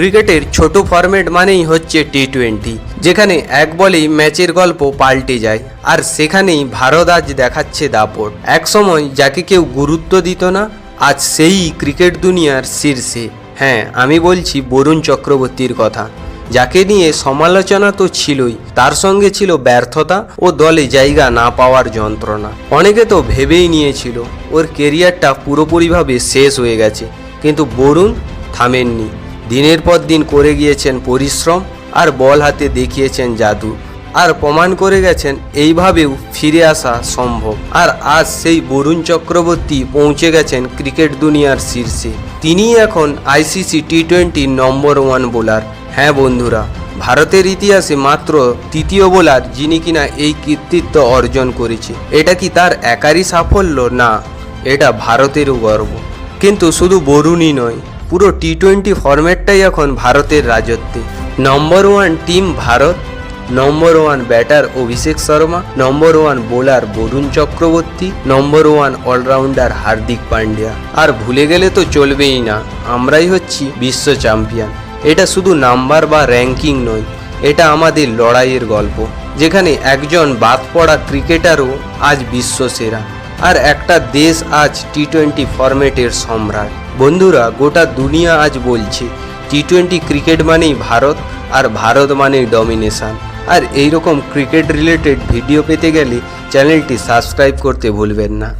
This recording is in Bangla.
ক্রিকেটের ছোট ফরম্যাট মানেই হচ্ছে টি টোয়েন্টি যেখানে এক বলেই ম্যাচের গল্প পাল্টে যায়, আর সেখানেই ভারত আজ দেখাচ্ছে দাপট। একসময় যাকে কেউ গুরুত্ব দিত না, আজ সেই ক্রিকেট দুনিয়ার শীর্ষে। হ্যাঁ আমি বলছি বরুণ চক্রবর্তীর কথা। যাকে নিয়ে সমালোচনা তো ছিলই, তার সঙ্গে ছিল ব্যর্থতা ও দলে জায়গা না পাওয়ার যন্ত্রণা। অনেকে তো ভেবেই নিয়েছিল, ওর কেরিয়ারটা পুরোপুরিভাবে শেষ হয়ে গেছে, কিন্তু বরুণ থামেননি। দিনের পর দিন করে গিয়েছেন পরিশ্রম আর বল হাতে দেখিয়েছেন জাদু। আর প্রমাণ করে গেছেন এইভাবেও ফিরে আসা সম্ভব। আর আজ সেই বরুণ চক্রবর্তী পৌঁছে গেছেন ক্রিকেট দুনিয়ার শীর্ষে। তিনিই এখন ICC T twenty number one bowler. হ্যাঁ বন্ধুরা, ভারতের ইতিহাসে মাত্র তৃতীয় বোলার যিনি কিনা এই কৃতিত্ব অর্জন করেছে। এটা কি তার একারই সাফল্য? না, এটা ভারতেরও গর্ব। কিন্তু শুধু বরুণই নয় পুরো টি টোয়েন্টি ফরম্যাটটাই এখন ভারতের রাজত্বে। Number one team Bharat number one batter Abhishek Sharma number one bowler Varun Chakravarthy number one allrounder Hardik Pandya. আর ভুলে গেলে তো চলবেই না, আমরাই হচ্ছি বিশ্ব চ্যাম্পিয়ন এটা শুধু নাম্বার বা র্যাঙ্কিং নয়, এটা আমাদের লড়াইয়ের গল্প। যেখানে একজন বাদ পড়া ক্রিকেটারও আজ বিশ্ব সেরা আর একটা দেশ আজ টি টোয়েন্টি ফরম্যাটের সম্রাট। বন্ধুরা, গোটা দুনিয়া আজ বলছে টি টোয়েন্টি ক্রিকেট মানেই ভারত আর ভারত মানেই ডমিনেশান আর এইরকম ক্রিকেট রিলেটেড ভিডিও পেতে গেলে চ্যানেলটি সাবস্ক্রাইব করতে ভুলবেন না।